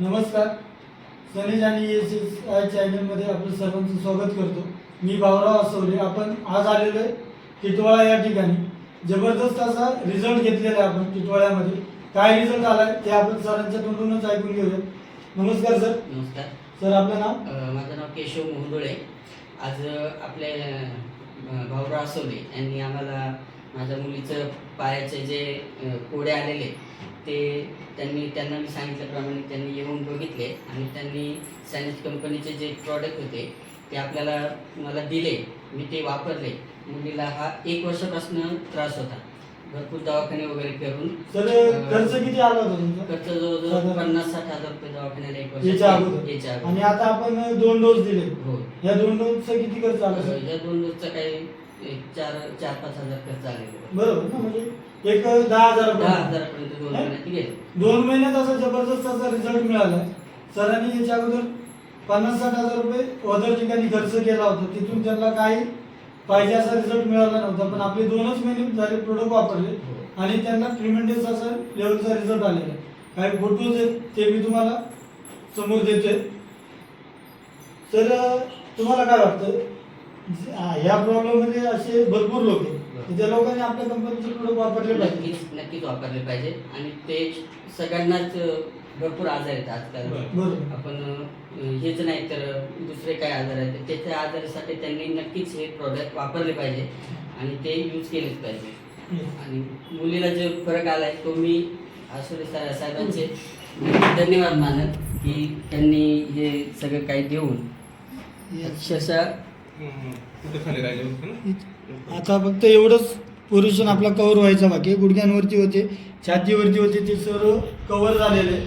नमस्कार. सनेज आणि S S I चॅनलमध्ये आपलं सर्वांचं स्वागत करतो. मी भाऊराव असवरे आपण आज आलेलो आहे टिटवाळा या ठिकाणी. जबरदस्त असा रिझल्ट घेतलेला आहे आपण टिटवाळ्यामध्ये काय रिझल्ट आला ते आपण सरांच्या तोंडूनच ऐकून घेऊया. नमस्कार सर. नमस्कार. सर आपलं नाव? माझं नाव केशव मोहदोळे. आज आपले भाऊराव असवले यांनी आम्हाला माझ्या मुलीचं पायाचे जे कोडे आलेले ते त्यांनी त्यांना मी सांगितल्याप्रमाणे त्यांनी येऊन बघितले आणि त्यांनी सॅनिज कंपनीचे जे प्रॉडक्ट होते ते आपल्याला मला दिले. मी ते वापरले. मुलीला हा एक वर्षापासून त्रास होता. भरपूर दवाखाने वगैरे करून सर खर्च किती आला होता तुमचा? खर्च जवळजवळ पन्नास साठ हजार रुपये दवाखान्याला एक वर्ष आणि आता आपण दोन डोस दिले. हो. या दोन डोसचा किती खर्च आला या दोन डोसचा काही एक चार चार पाच हजार खर्च आलेला बरोबर ना म्हणजे एक दहा हजार दहा हजारापर्यंत दोन हा? महिन्यात गेले दोन महिन्यात असा जबरदस्त असा रिझल्ट मिळाला. सरांनी याच्या अगोदर पन्नास साठ हजार रुपये अदर ठिकाणी खर्च केला होता. तिथून त्यांना काही पाहिजे असा रिझल्ट मिळाला नव्हता. पण आपले दोनच महिने झाले प्रोडक्ट वापरले आणि त्यांना ट्रिमेंडियस असा लेवलचा रिझल्ट आलेला आहे. काही फोटोज आहेत ते मी तुम्हाला समोर देतोय. तर तुम्हाला काय वाटतं? जे- आ, ह्या प्रॉब्लेममध्ये असे भरपूर लोक आहेत. त्या लोकांनी आपल्या कंपनीचे प्रोडक्ट वापरले पाहिजे. नक्कीच नक्कीच वापरले पाहिजे. आणि ते सगळ्यांनाच भरपूर आजार आहेत आजकाल. आपण हेच नाही तर दुसरे काय आजार आहेत. त्याच्या आजारासाठी त्यांनी नक्कीच हे प्रॉडक्ट वापरले पाहिजे. आणि ते यूज केलेच पाहिजे. आणि मुलीला जो फरक आलाय तो मी आसुरे सा- साहेबांचे धन्यवाद मानत की त्यांनी हे सगळं काही देऊन अक्षरशः खाली राहिले होते ना आता फक्त एवढंच पोर्शन आपला कव्हर व्हायचा बाकी गुडघ्यांवरती होते छातीवरती होते ते सर्व कव्हर झालेले आहे.